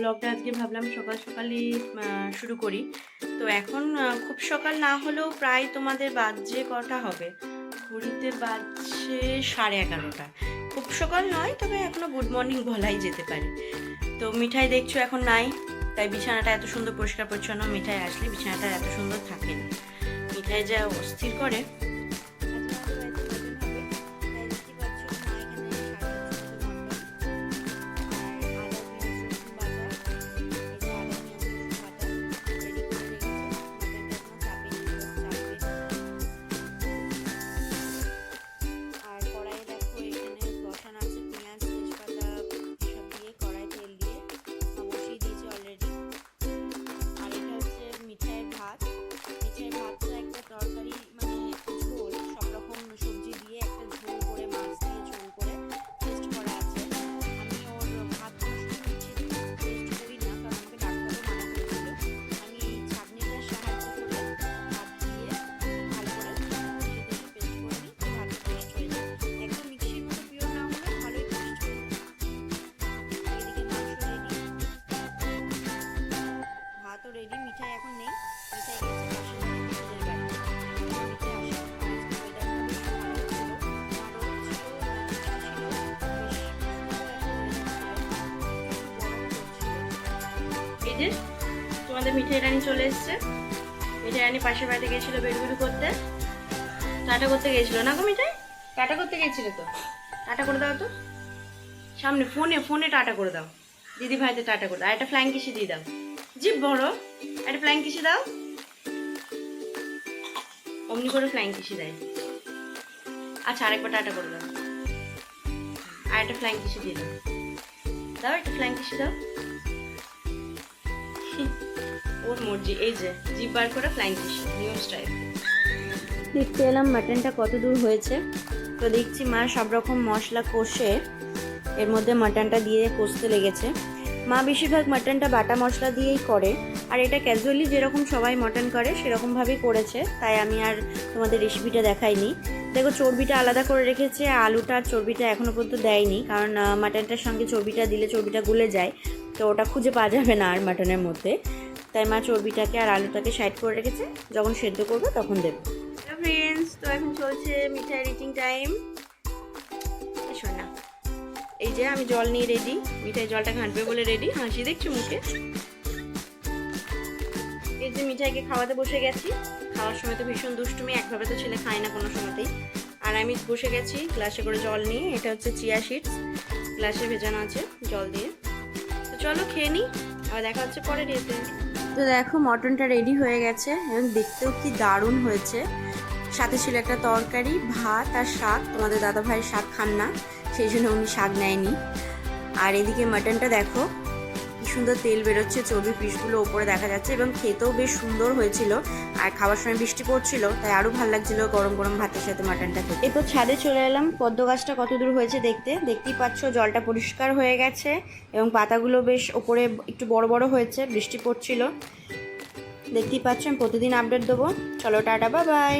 ব্লগটা আজকে ভাবলাম সকাল সকালই শুরু করি। তো এখন খুব সকাল না হলেও প্রায় তোমাদের বাজে কটা হবে? ঘড়িতে বাজছে সাড়ে এগারোটা। খুব সকাল নয়, তবে এখনও গুড মর্নিং বলাই যেতে পারে। তো মিঠাই দেখছ এখন নাই, তাই বিছানাটা এত সুন্দর পরিষ্কার পরিচ্ছন্ন মিঠাই আসলে বিছানাটা এত সুন্দর থাকে না। মিঠাই যা অস্থির করে যে তোমাদের মিঠাই রানী চলে এসছে। মিঠাই রানী পাশের বাড়িতে গেছিল বেড়গুড়ি করতে। টাটা করতে গেছিল না গো মিঠাই? টাটা করতে গেছিল তো। টাটা করে দাও তো। সামনে ফোনে ফোনে টাটা করে দাও। দিদি ভাইতে টাটা করে দাও। আর একটা ফ্ল্যাং কিসি দিয়ে দাও। জিপ বড়। একটা ফ্ল্যাং কিসি দাও। অমনি করে ফ্ল্যাং কিসি দেয়। আচ্ছা আরেকবার টাটা করে দাও। আর একটা ফ্ল্যাং কিসি দিয়ে দাও। দাও একটা ফ্ল্যাং কিসি দাও। ওর মর্জি, এই যে জিপ বার করে ফ্ল্যাং কিসি নিউ স্টাইল দেখতে এলাম মাটনটা কত দূর হয়েছে। তো দেখছি মা সব রকম মশলা কষে এর মধ্যে মাটনটা দিয়ে কষতে লেগেছে। মা বেশিরভাগ মাটনটা বাটা মশলা দিয়েই করে, আর এটা ক্যাজুয়ালি যেরকম সবাই মটন করে সেরকমভাবেই করেছে, তাই আমি আর তোমাদের রেসিপিটা দেখাইনি। দেখো, চর্বিটা আলাদা করে রেখেছে আলুটা আর চর্বিটা এখনও পর্যন্ত দেয়নি, কারণ মাটনটার সঙ্গে চর্বিটা দিলে চর্বিটা গুলে যায়, তো ওটা খুঁজে পাওয়া যাবে না আর মাটনের মধ্যে। তাই মা চর্বিটাকে আর আলুটাকে সাইড করে রেখেছে। যখন সেদ্ধ করবে তখন দেবে। ফ্রেন্ডস তো এখন চলছে মিঠাই রিচিং টাইম না, এই যে আমি জল নিয়ে রেডি মিঠাই জলটা ঘাঁটবে বলে রেডি হাসি দেখছ মুখে? এই যে মিঠাইকে খাওয়াতে বসে গেছি। খাওয়ার সময় তো ভীষণ দুষ্টুমি, একভাবে তো ছেলে খায় না কোনো সময়তেই। আর আমি বসে গেছি গ্লাসে করে জল নিয়ে, এটা হচ্ছে চিয়া শিটস গ্লাসে ভেজানো আছে জল দিয়ে। তো চলো খেয়ে নিই আবার দেখা হচ্ছে পরে রেতে তো দেখো মটনটা রেডি হয়ে গেছে। এবং দেখতেও কি দারুণ হয়েছে। সাথে ছিল একটা তরকারি, ভাত আর শাক। তোমাদের দাদা ভাইয়ের শাক খান না, সেই জন্য উনি শাক নেয়নি। আর এদিকে মাটনটা দেখো সুন্দর তেল বেরোচ্ছে, চর্বি পিসগুলো ওপরে দেখা যাচ্ছে এবং খেতেও বেশ সুন্দর হয়েছিল। আর খাওয়ার সময় বৃষ্টি পড়ছিল, তাই আরও ভালো লাগছিল গরম গরম ভাতের সাথে মাটনটা খেতে। এরপর ছাদে চলে এলাম। পদ্ম গাছটা কত দূর হয়েছে দেখতে। দেখতেই পাচ্ছ জলটা পরিষ্কার হয়ে গেছে এবং পাতাগুলো বেশ ওপরে একটু বড় বড় হয়েছে, বৃষ্টি পড়ছিল। দেখতেই পাচ্ছ আমি প্রতিদিন আপডেট দেবো। চলো টাটা বা বাই